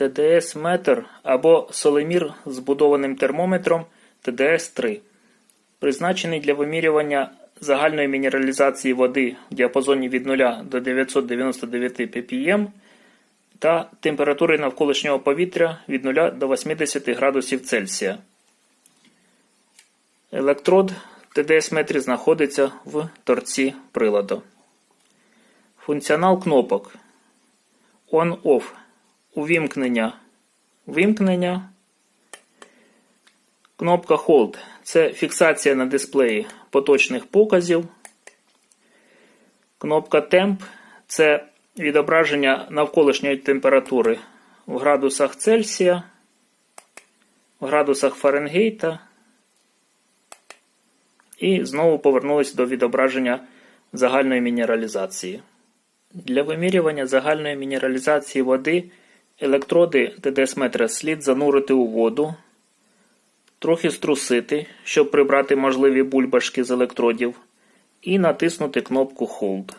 ТДС-метр або солемір з будованим термометром ТДС-3, призначений для вимірювання загальної мінералізації води в діапазоні від 0 до 999 ppm та температури навколишнього повітря від 0 до 80 градусів Цельсія. Електрод ТДС-метрі знаходиться в торці приладу. Функціонал кнопок On-Off. Увімкнення. Вимкнення. Кнопка Hold це фіксація на дисплеї поточних показів. Кнопка Temp це відображення навколишньої температури в градусах Цельсія, в градусах Фаренгейта. І знову повернулись до відображення загальної мінералізації. Для вимірювання загальної мінералізації води електроди ТДС-метра слід занурити у воду, трохи струсити, щоб прибрати можливі бульбашки з електродів, і натиснути кнопку Hold.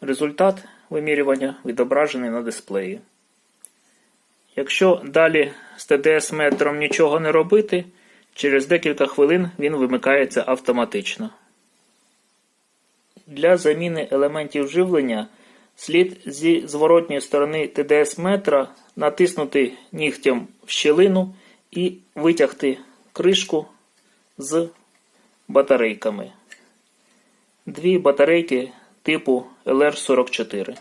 Результат вимірювання відображений на дисплеї. Якщо далі з ТДС-метром нічого не робити, через декілька хвилин він вимикається автоматично. Для заміни елементів живлення слід зі зворотньої сторони ТДС-метра натиснути нігтям в щілину і витягти кришку з батарейками. Дві батарейки типу LR44.